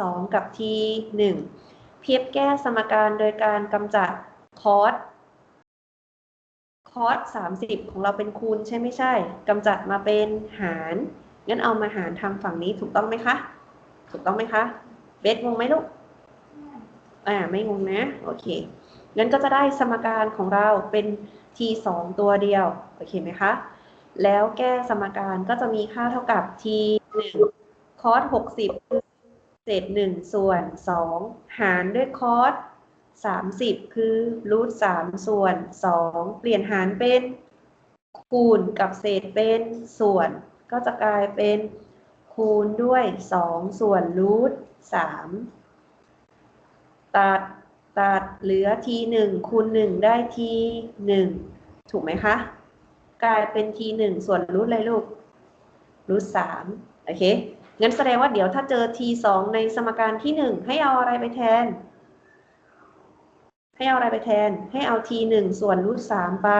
2 กับ t 1 เพียบแก้สมการโดยการกำจัดคอสคอส30 ของเราเป็นคูณใช่ไม่ใช่กำจัดมาเป็นหาร งั้นเอามาหารทางฝั่งนี้ถูกต้องไหมคะ ถูกต้องไหมคะ เบสงงไหมลูก อ่า ไม่งงนะ โอเค งั้นก็จะได้สมการของเราเป็น t 2ตัวเดียว โอเคไหมคะ แล้วแก้สมการก็จะมีค่าเท่ากับ t 1คอส60 เศษ1ส่วน2หารด้วยคอส30คือรูท3ส่วน2เปลี่ยนหารเป็นคูณกับเศษเป็นส่วน ก็จะกลายเป็นคูณด้วย2ส่วนรูท3ตัดตัดเหลือ t 1คูณ1ได้ t 1ถูกไหมคะ กลายเป็น t 1ส่วนรูทอะไรลูกรูท3โอเค งั้นแสดงว่าเดี๋ยวถ้าเจอ t 2ในสมการที่1ให้เอาอะไรไปแทน ให้เอาอะไรไปแทน ให้เอา t 1ส่วนรูท3ไป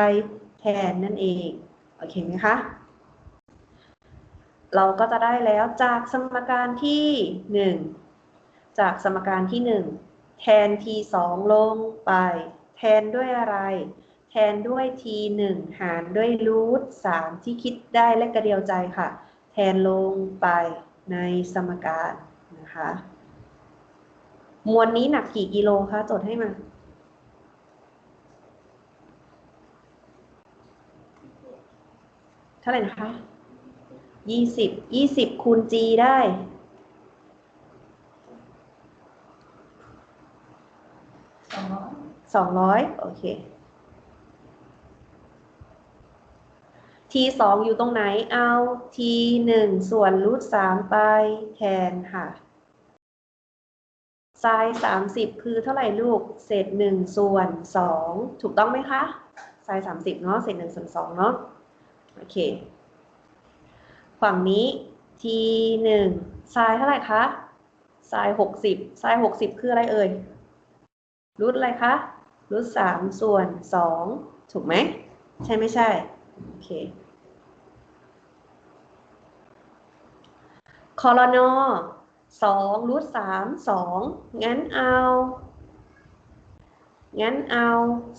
แทนนั่นเอง โอเคไหมคะ เราก็จะได้แล้วจากสมการที่1จากสมการที่1แทน t 2ลงไป แทนด้วยอะไรแทนด้วย t 1หารด้วยรูท3ที่คิดได้และกระเดียวใจค่ะ แทนลงไป ในสมการนะคะ มวลนี้หนักกี่กิโลคะจดให้มาเท่าไหร่นะคะยี่สิบยี่สิบคูณ g ได้สองร้อยสองร้อยโอเค t สองอยู่ตรงไหนเอา t หนึ่งส่วนรูทสามไปแทนค่ะไซน์สามสิบคือเท่าไหร่ลูก เศษหนึ่งส่วนสองถูกต้องไหมคะไซน์สามสิบเนาะเศษหนึ่งส่วนสองเนาะโอเค ฝั่งนี้ t หนึ่งไซน์เท่าไหร่คะไซน์หกสิบไซน์หกสิบคืออะไรเอ่ยรูทอะไรคะรูทสามส่วนสองถูกไหม ใช่ไม่ใช่ โอเค คอรนอสองรูทสามสองงั้นเอา งั้นเอา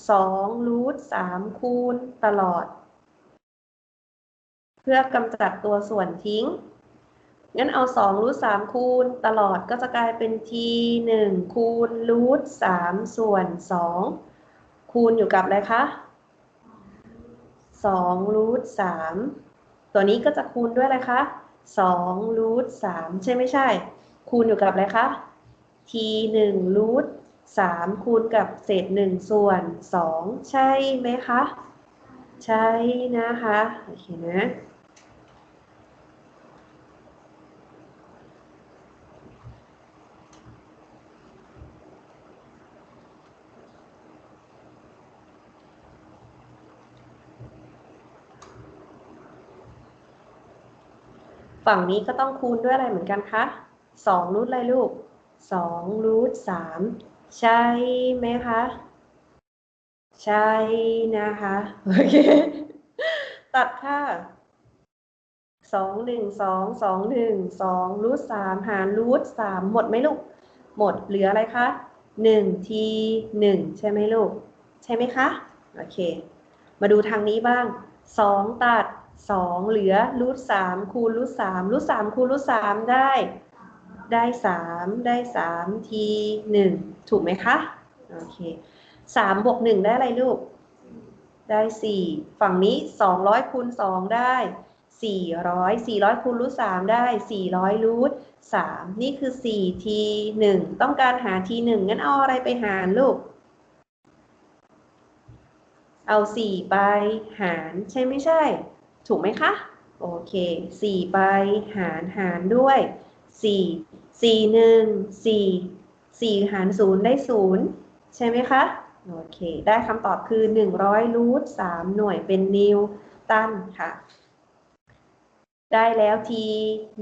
สองรูทสามคูณตลอด เพื่อกำจัดตัวส่วนทิ้ง งั้นเอาสองรูทสามคูณตลอดก็จะกลายเป็น t หนึ่งคูณรูทสามส่วนสองคูณอยู่กับอะไรคะสองรูทสามตัวนี้ก็จะคูณด้วยอะไรคะ สองรูทสามใช่ไม่ใช่ คูณอยู่กับอะไรคะ t หนึ่งรูทสามคูณกับเศษหนึ่งส่วนสองใช่ไหมคะ ใช่นะคะ โอเคนะ ฝั่งนี้ก็ต้องคูณด้วยอะไรเหมือนกันคะสองรูทอะไรลูกสองรูทสามใช่ไหมคะ ใช่นะคะ โอเค ตัดค่ะสองหนึ่งสองสองหนึ่งสองรูทสามหารรูทสามหมดไหมลูก หมดเหลืออะไรคะหนึ่งทีหนึ่งใช่ไหมลูก ใช่ไหมคะ โอเค มาดูทางนี้บ้างสองตัด สองเหลือรูทสามคูณรูทสามรูทสามคูณรูทสามได้ ได้สามได้สามทีหนึ่งถูกไหมคะโอเคสามบวกหนึ่งได้อะไรลูก ได้สี่ฝั่งนี้สองร้อยคูณสองได้สี่ร้อยสี่ร้อยคูณรูทสามได้สี่ร้อยรูทสามนี่คือสี่ทีหนึ่งต้องการหาทีหนึ่งงั้นเอาอะไรไปหารลูก เอาสี่ไปหารใช่ไม่ใช่ ถูกไหมคะ โอเคสี่ไปหารหารด้วยสี่สี่หนึ่งสี่สี่หารศูนย์ได้ศูนย์ใช่ไหมคะ โอเค ได้คำตอบคือหนึ่งร้อยรูทสามหน่วยเป็นนิวตันค่ะ ได้แล้วที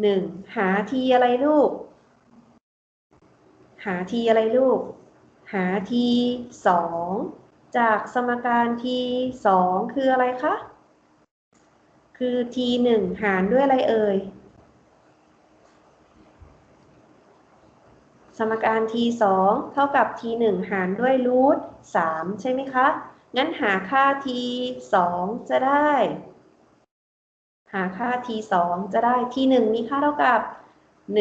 หนึ่งหาทีอะไรลูก หาทีอะไรลูก หาทีสองจากสมการทีสองคืออะไรคะ คือ t หนึ่งหารด้วยอะไรเอ่ย สมการ t 2เท่ากับ t 1หารด้วยรูท3ใช่ไหมคะ งั้นหาค่า t 2จะได้ หาค่า t 2จะได้ t 1มีค่าเท่ากับ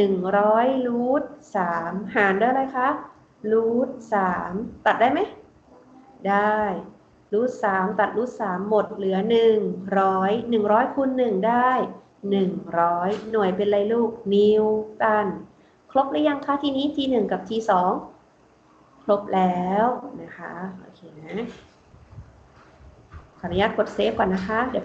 100รูท3หารด้วยอะไรคะรูท3ตัดได้ไหม ได้ รูท3ตัดรูท3หมดเหลือหนึ่งร้อยหนึ่งร้อยคูณหนึ่งได้หนึ่งร้อยหน่วยเป็นไรลูก นิวตัน ครบหรือยังคะทีนี้ทีหนึ่งกับทีสองครบแล้วนะคะ โอเคนะ ขออนุญาตกดเซฟก่อนนะคะเดี๋ยว